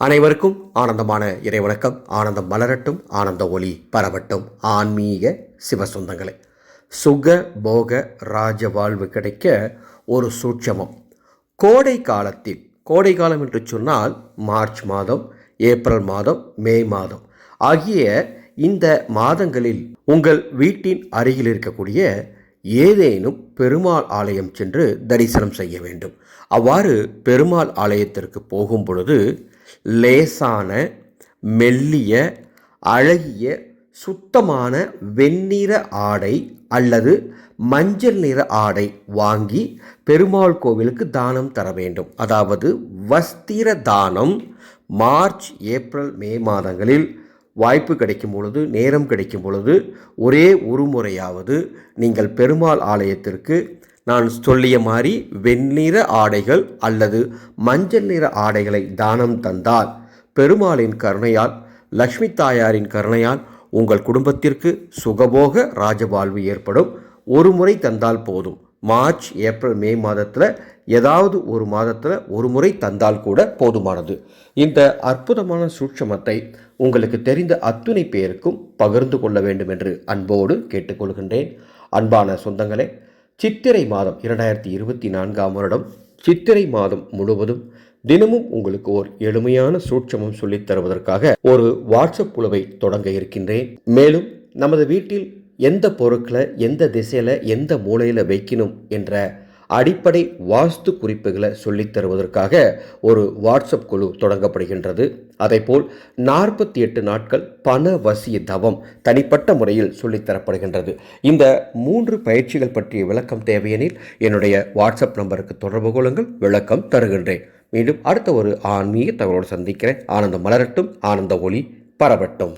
அனைவருக்கும் ஆனந்தமான இறைவணக்கம். ஆனந்தம் மலரட்டும் ஆனந்த ஒளி பரவட்டும். ஆன்மீக சிவசொந்தங்களே சுக போக ராஜ வாழ்வு கிடைக்க ஒரு சூட்சமம். கோடை காலத்தில் கோடை காலம் என்று சொன்னால் மார்ச் மாதம் ஏப்ரல் மாதம் மே மாதம் ஆகிய இந்த மாதங்களில் உங்கள் வீட்டின் அருகில் இருக்கக்கூடிய ஏதேனும் பெருமாள் ஆலயம் சென்று தரிசனம் செய்ய வேண்டும். அவ்வாறு பெருமாள் ஆலயத்திற்கு போகும் பொழுது லேசான மெல்லிய அழகிய சுத்தமான வெண்ணிற ஆடை அல்லது மஞ்சள் நிற ஆடை வாங்கி பெருமாள் கோவிலுக்கு தானம் தர வேண்டும். அதாவது வஸ்திர தானம் மார்ச் ஏப்ரல் மே மாதங்களில் வாய்ப்பு கிடைக்கும் பொழுது நேரம் கிடைக்கும் பொழுது ஒரே ஒரு முறையாவது நீங்கள் பெருமாள் ஆலயத்திற்கு நான் சொல்லிய மாதிரி வெண்ணிற ஆடைகள் அல்லது மஞ்சள் நிற ஆடைகளை தானம் தந்தால் பெருமாளின் கருணையால் லக்ஷ்மி தாயாரின் கருணையால் உங்கள் குடும்பத்திற்கு சுகபோக ராஜவாழ்வு ஏற்படும். ஒரு முறை தந்தால் போதும். மார்ச் ஏப்ரல் மே மாதத்தில் ஏதாவது ஒரு மாதத்தில் ஒரு முறை தந்தால் கூட போதுமானது. இந்த அற்புதமான சூட்சமத்தை உங்களுக்கு தெரிந்த அத்துணை பேருக்கும் பகிர்ந்து கொள்ள வேண்டும் என்று அன்போடு கேட்டுக்கொள்கின்றேன். அன்பான சொந்தங்களே சித்திரை மாதம் இரண்டாயிரத்தி இருபத்தி நான்காம் வருடம் சித்திரை மாதம் முழுவதும் தினமும் உங்களுக்கு ஓர் எளிமையான சூட்சமம் சொல்லித் தருவதற்காக ஒரு வாட்ஸ்அப் குழுவை தொடங்க இருக்கின்றேன். மேலும் நமது வீட்டில் எந்த பொருட்களை எந்த திசையில் எந்த மூலையில் வைக்கணும் என்ற அடிப்படை வாஸ்து குறிப்புகளை சொல்லித் தருவதற்காக ஒரு வாட்ஸ்அப் குழு தொடங்கப்படுகின்றது. அதேபோல் நாற்பத்தி எட்டு நாட்கள் பண வசிய தவம் தனிப்பட்ட முறையில் சொல்லித்தரப்படுகின்றது இந்த மூன்று பயிற்சிகள் பற்றிய விளக்கம் தேவையெனில் என்னுடைய வாட்ஸ்அப் நம்பருக்கு தொடர்பு கொள்ளுங்கள். விளக்கம் தருகின்றேன். மீண்டும் அடுத்த ஒரு ஆன்மீக தகவலோடு சந்திக்கிறேன். ஆனந்தம் மலரட்டும். ஆனந்த ஒளி பரவட்டும்.